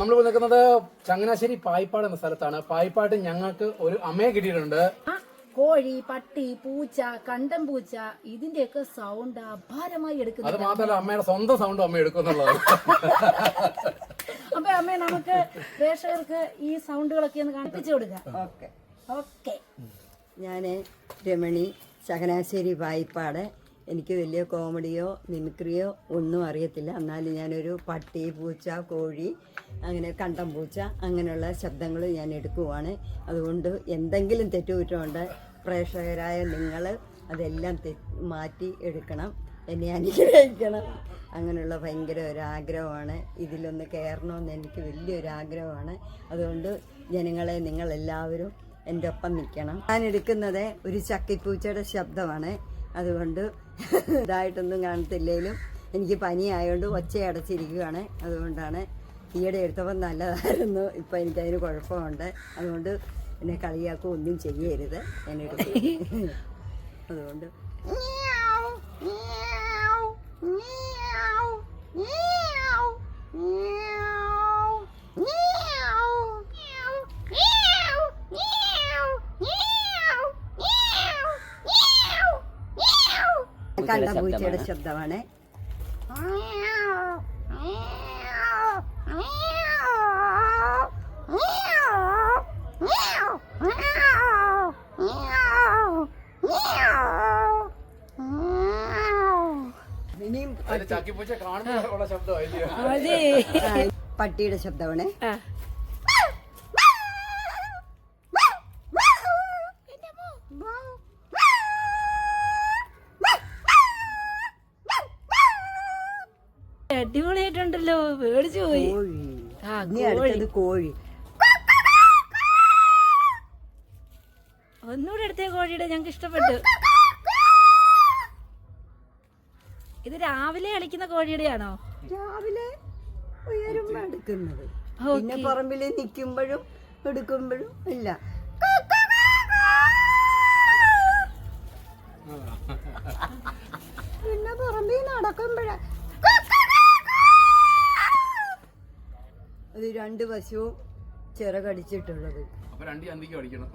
നമ്മൾ നിൽക്കുന്നത് ചങ്ങനാശ്ശേരി പായിപ്പാട് എന്ന സ്ഥലത്താണ്. പായിപ്പാട്ട് ഞങ്ങൾക്ക് ഒരു അമ്മയെ കിട്ടിയിട്ടുണ്ട്. കോഴി പട്ടി പൂച്ച കണ്ടം പൂച്ച ഇതിന്റെയൊക്കെ സൗണ്ട് അപാരമായി അത് എടുക്കുന്നത് മാത്രമല്ല അമ്മയുടെ സ്വന്തം സൗണ്ട് അമ്മ എടുക്കുന്നുള്ളത്. അപ്പൊ അമ്മ നമുക്ക് പ്രേക്ഷകർക്ക് ഈ സൗണ്ടുകളൊക്കെ ഒന്ന് കാണിപ്പിച്ചു കൊടുക്കാം. ഓക്കെ. ഓക്കെ. ഞാൻ രമണി ചങ്ങനാശ്ശേരി വായ്പാട് എനിക്ക് വലിയ കോമഡിയോ മിമിക്രിയോ ഒന്നും അറിയത്തില്ല. എന്നാലും ഞാനൊരു പട്ടി പൂച്ച കോഴി അങ്ങനെ കണ്ടം പൂച്ച അങ്ങനെയുള്ള ശബ്ദങ്ങൾ ഞാൻ എടുക്കുവാണ്. അതുകൊണ്ട് എന്തെങ്കിലും തെറ്റുകുറ്റമുണ്ട് പ്രേക്ഷകരായ നിങ്ങൾ അതെല്ലാം മാറ്റി എടുക്കണം എന്നെ അനുഗ്രഹിക്കണം. അങ്ങനെയുള്ള ഭയങ്കര ഒരാഗ്രഹമാണ് ഇതിലൊന്ന് കയറണമെന്ന് എനിക്ക് വലിയൊരു ആഗ്രഹമാണ്. അതുകൊണ്ട് ജനങ്ങളെ നിങ്ങളെല്ലാവരും എന്റെ ഒപ്പം നിൽക്കണം. ഞാൻ എടുക്കുന്നത് ഒരു ചക്കിപ്പൂച്ചയുടെ ശബ്ദമാണ്. അതുകൊണ്ട് ഇതായിട്ടൊന്നും കാണത്തില്ലേലും എനിക്ക് പനി ആയതുകൊണ്ട് ഒച്ച അടച്ചിരിക്കുകയാണ് അതുകൊണ്ടാണ് ഈയിടെ എടുത്തപ്പോൾ നല്ലതായിരുന്നു. ഇപ്പം എനിക്കതിന് കുഴപ്പമുണ്ട്. അതുകൊണ്ട് എന്നെ കളിയാക്കുക ഒന്നും ചെയ്യരുത്. എടുക്കും അതുകൊണ്ട്. കണ്ട പൂച്ചയുടെ ശബ്ദമാണ്. പട്ടിയുടെ അതിന് ചക്കിപ്പൂച്ച കാണുമ്പോൾ ഉള്ള ശബ്ദമായില്ലയോ അതെ ആ, പട്ടിയുടെ ശബ്ദമാണ് അടിപൊളിയായിട്ടുണ്ടല്ലോ. പേടിച്ചു പോയി. കോഴി. ആ, കോഴി. കോഴി. ഒന്നുകൂടെ അടുത്ത കോഴിയുടെ ഞങ്ങൾക്ക് ഇഷ്ടപ്പെട്ടു. ഇത് രാവിലെ കളിക്കുന്ന കോഴിയുടെ ആണോ രാവിലെ ഉയരുമ്പോ എടുക്കുന്നത്. പിന്നെ. പറമ്പിൽ നിൽക്കുമ്പോഴും എടുക്കുമ്പോഴും ഇല്ല. പിന്നെ പറമ്പിൽ നടക്കുമ്പോഴ അത് രണ്ട് വശവും ചിറകടിച്ചിട്ടുള്ളത് അപ്പൊ രണ്ട് ചന്തിക്ക് അടിക്കണം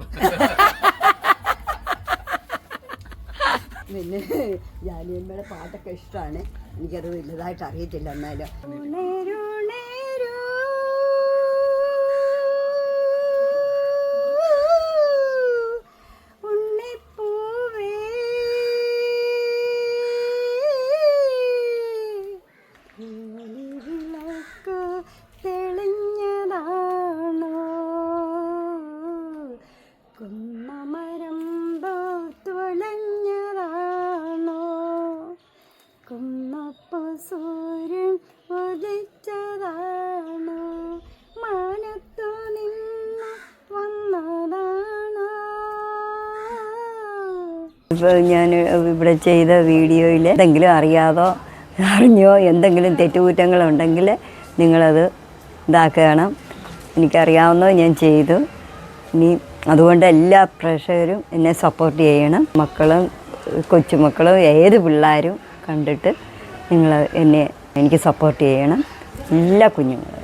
പിന്നെ ജാലിയമ്മയുടെ പാട്ടൊക്കെ ഇഷ്ടമാണ് എനിക്കത് വലുതായിട്ട് അറിയത്തില്ല എന്നാലും. ഇപ്പോൾ ഞാൻ ഇവിടെ ചെയ്ത വീഡിയോയിൽ എന്തെങ്കിലും അറിയാതോ അറിഞ്ഞോ എന്തെങ്കിലും തെറ്റുകുറ്റങ്ങളുണ്ടെങ്കിൽ നിങ്ങളത് ഇതാക്കണം. എനിക്കറിയാവുന്നത് ഞാൻ ചെയ്തു. ഇനി അതുകൊണ്ട് എല്ലാ പ്രേക്ഷകരും എന്നെ സപ്പോർട്ട് ചെയ്യണം. മക്കളും കൊച്ചുമക്കളും ഏത് പിള്ളേരും കണ്ടിട്ട് നിങ്ങൾ എന്നെ എനിക്ക് സപ്പോർട്ട് ചെയ്യണം. എല്ലാ കുഞ്ഞുങ്ങളും.